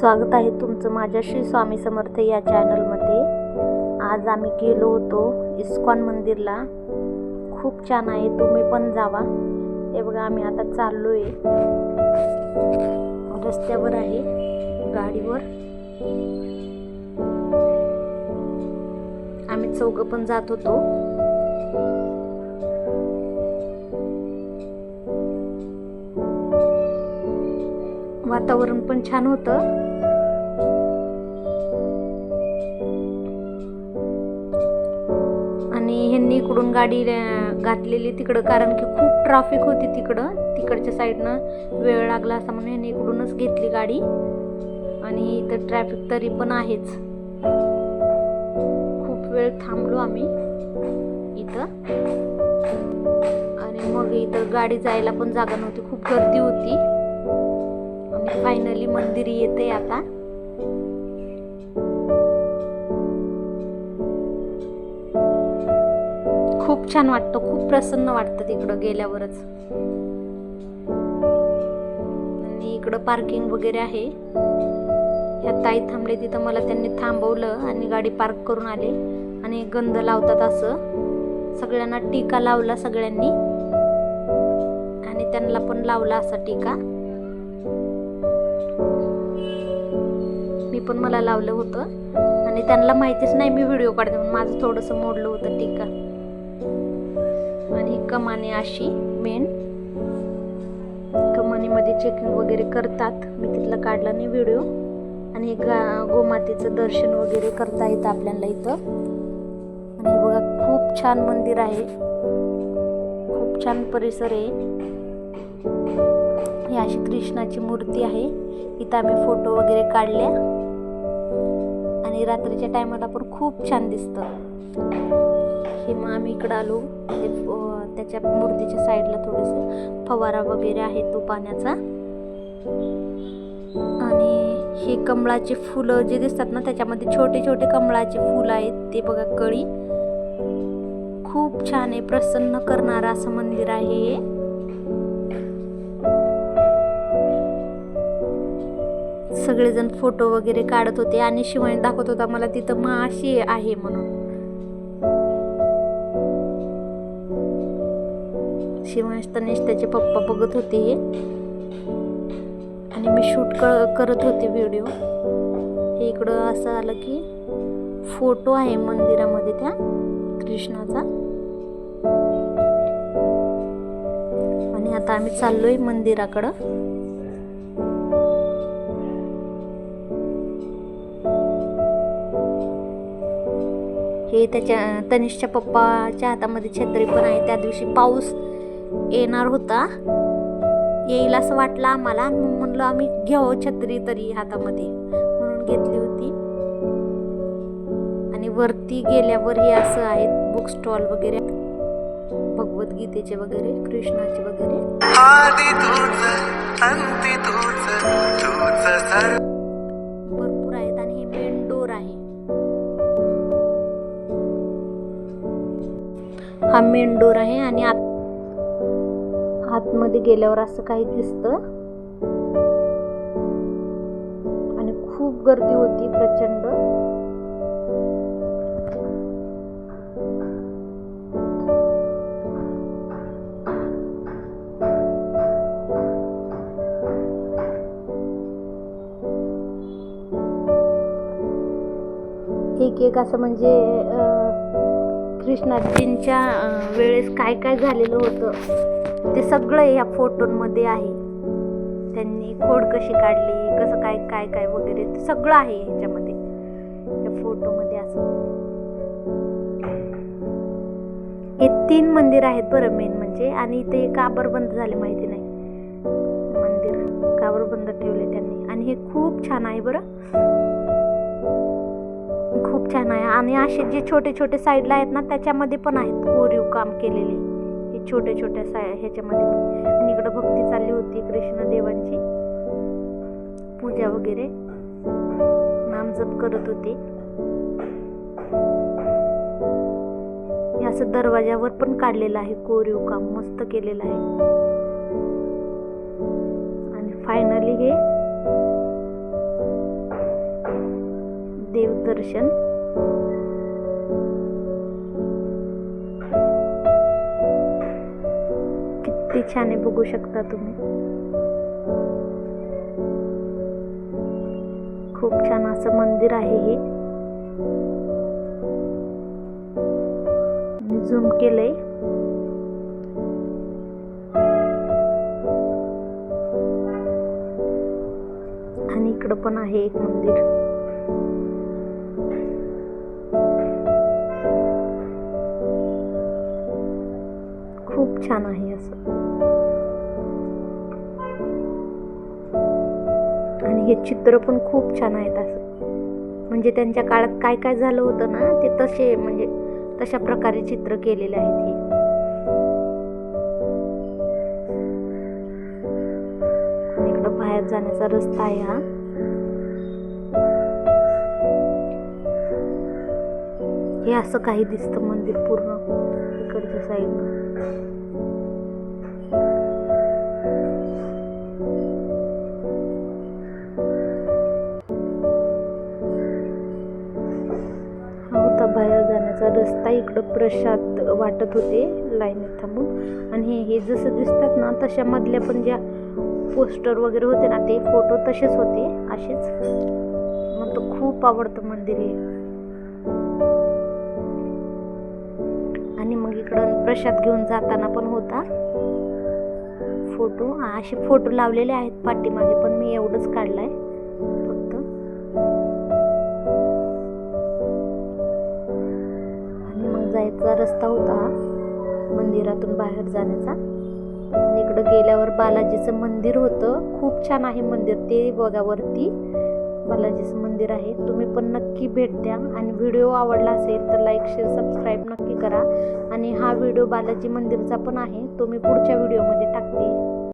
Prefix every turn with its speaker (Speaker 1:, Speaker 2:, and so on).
Speaker 1: स्वागत आहे तुमचं माझ्या श्री स्वामी समर्थ या चॅनलमध्ये आज आम्ही गेलो होतो इस्कॉन मंदिरला. खूप छान आहे तुम्ही पण जावा. हे बघा आम्ही आता चाललो आहे रस्त्यावर आहे गाडीवर. आम्ही चौघं पण जात होतो. वातावरण पण छान होतं. इकडून गाडी घातलेली तिकडं कारण की खूप ट्रॅफिक होती तिकडं. तिकडच्या साईडनं वेळ लागला असा म्हणून याने इकडूनच घेतली गाडी. आणि इथं ट्रॅफिक तरी पण आहेच. खूप वेळ थांबलो आम्ही इथं. आणि मग इथं गाडी जायला पण जागा नव्हती खूप गर्दी होती. आणि फायनली मंदिर येते आता. खूप छान वाटतं खूप प्रसन्न वाटतं तिकडं गेल्यावरच. आणि इकडं पार्किंग वगैरे आहे. ह्या ताई थांबले तिथं मला त्यांनी थांबवलं आणि गाडी पार्क करून आले. आणि गंध लावतात असं. सगळ्यांना टीका लावला सगळ्यांनी. आणि त्यांना पण लावला असा टीका. मी पण मला लावलं होतं. आणि त्यांना माहितीच नाही मी व्हिडिओ काढते म्हणून माझं थोडंसं मोडलं होतं टीका. आणि कमाने अशी मेन कमानीमध्ये चेकिंग वगैरे करतात. मी तिथला काढला नाही व्हिडिओ आणि गा गोमातेचं दर्शन वगैरे करता येतं आपल्याला इथं. आणि बघा खूप छान मंदिर आहे. खूप छान परिसर आहे. ही अशी कृष्णाची मूर्ती आहे. इथं आम्ही फोटो वगैरे काढल्या. आणि रात्रीच्या टायमाला पण खूप छान दिसतं. हे मग आम्ही इकडं आलो. ते त्याच्या मूर्तीच्या साईडला थोडंसं फवारा वगैरे आहे तो पाण्याचा. आणि हे कमळाचे फुलं जे दिसतात ना त्याच्यामध्ये छोटे छोटे कमळाचे फुलं आहेत. ते बघा कळी. खूप छान आहे प्रसन्न करणारं असं मंदिर आहे हे. सगळेजण फोटो वगैरे काढत होते आणि शिवाय दाखवत होता मला तिथं माशी आहे म्हणून. शिवांश तनेश त्याचे पप्पा बघत होते हे. आणि मी शूट क करत होते व्हिडिओ हे इकडं असं आलं की फोटो आहे मंदिरामध्ये त्या कृष्णाचा. आणि आता आम्ही चाललोय मंदिराकडं. हे त्याच्या तनिषच्या पप्पाच्या हातामध्ये छत्री पण आहे. त्या दिवशी पाऊस येणार होता. येईल असं वाटलं आम्हाला. मग म्हणलं आम्ही घेऊ छत्री तरी हातामध्ये म्हणून घेतली होती. आणि वरती गेल्यावर हे असं आहेत बुक स्टॉल वगैरे. भगवद्गीतेचे वगैरे कृष्णाचे वगैरे. भरपूर आहेत आणि हे मेन डोर आहे. हा मेन डोर आहे आणि आत आतमध्ये गेल्यावर असं काही दिसतं. आणि खूप गर्दी होती प्रचंड. एक एक असं म्हणजे कृष्णाजींच्या वेळेस काय काय झालेलं होतं. ते सगळं ह्या फोटोंमध्ये आहे. त्यांनी खोड कशी काढली कसं काय काय काय वगैरे ते सगळं आहे ह्याच्यामध्ये. या फोटोमध्ये असं. हे तीन मंदिर आहेत बरं मेन म्हणजे आणि ते काबर बंद झाले माहिती नाही. मंदिर काबर बंद ठेवले त्यांनी आणि हे खूप छान आहे बरं. खूप छान आहे आणि असे जे छोटे छोटे साईडला आहेत ना त्याच्यामध्ये पण आहेत कोरीव काम केलेले. की छोट्या छोट्या सा ह्याच्यामध्ये. आणि इकडं भक्ती चालली होती कृष्ण देवांची पूजा वगैरे. नामजप करत होते. असं दरवाजावर पण काढलेलं आहे. कोरीव काम मस्त केलेलं आहे. आणि फायनली हे देवदर्शन. छान आहे बघू शकता तुम्ही. खूप छान असं मंदिर आहे हे. झूम केलंय. आणि इकडं पण आहे एक मंदिर. खूप छान आहे असं. आणि हे चित्र पण खूप छान आहेत असं. म्हणजे त्यांच्या काळात काय काय झालं होतं ना ते तसे म्हणजे तशा प्रकारे चित्र केलेले आहेत हे. इकडं बाहेर जाण्याचा रस्ता आहे हा. हे असं काही दिसतं मंदिर पूर्ण इकडच्या साईडनं हा होता बाहेर जाण्याचा रस्ता. इकडं प्रशात वाटत होते लाईनीत थांबून. आणि हे हे जसं दिसतात ना तशा मधल्या पण ज्या पोस्टर वगैरे होते ना ते फोटो तसेच होते. असेच. मग तो खूप आवडतं मंदिर हे इकडून प्रसाद घेऊन जाताना पण होता. फोटो असे फोटो लावलेले आहेत पाठीमागे पण मी एवढंच काढलाय फक्त. आणि मग जायचा रस्ता होता मंदिरातून बाहेर जाण्याचा. आणि इकडं गेल्यावर बालाजीचं मंदिर होतं. खूप छान आहे मंदिर ते बघा वरती. बालाजीचं मंदिर आहे. तुम्ही पण नक्की भेट द्या. आणि व्हिडिओ आवडला असेल तर लाईक शेअर सबस्क्राईब नक्की करा. आणि हा व्हिडिओ बालाजी मंदिरचा पण आहे. तो मी पुढच्या व्हिडिओमध्ये टाकते.